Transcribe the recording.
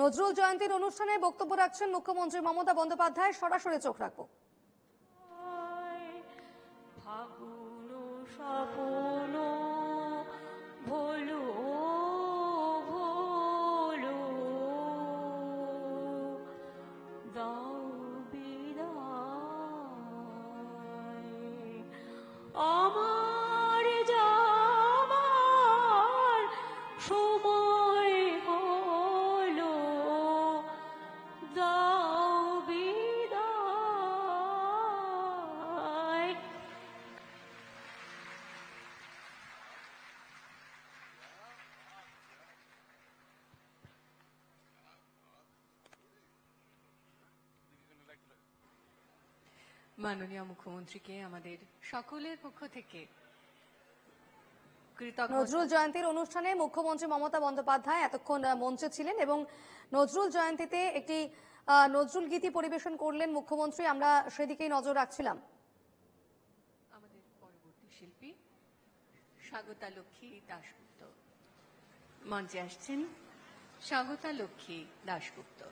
নজরুল জয়ন্তীর অনুষ্ঠানে বক্তব্য রাখছেন মুখ্যমন্ত্রী মমতা বন্দ্যোপাধ্যায়। সরাসরি চোখ রাখব। মাননীয় মুখ্যমন্ত্রীকে আমাদের সকলের পক্ষ থেকে নজরুল জয়ন্তীর অনুষ্ঠানে মুখ্যমন্ত্রী মমতা বন্দ্যোপাধ্যায় এতক্ষণ মঞ্চে ছিলেন এবং নজরুল জয়ন্তীতে একটি নজরুল গীতি পরিবেশন করলেন মুখ্যমন্ত্রী। আমরা সেদিকেই নজর রাখছিলাম। আমাদের পরবর্তী শিল্পী স্বাগতা লক্ষ্মী দাশগুপ্ত। মঞ্চে আসছেন স্বাগতা লক্ষ্মী দাশগুপ্ত।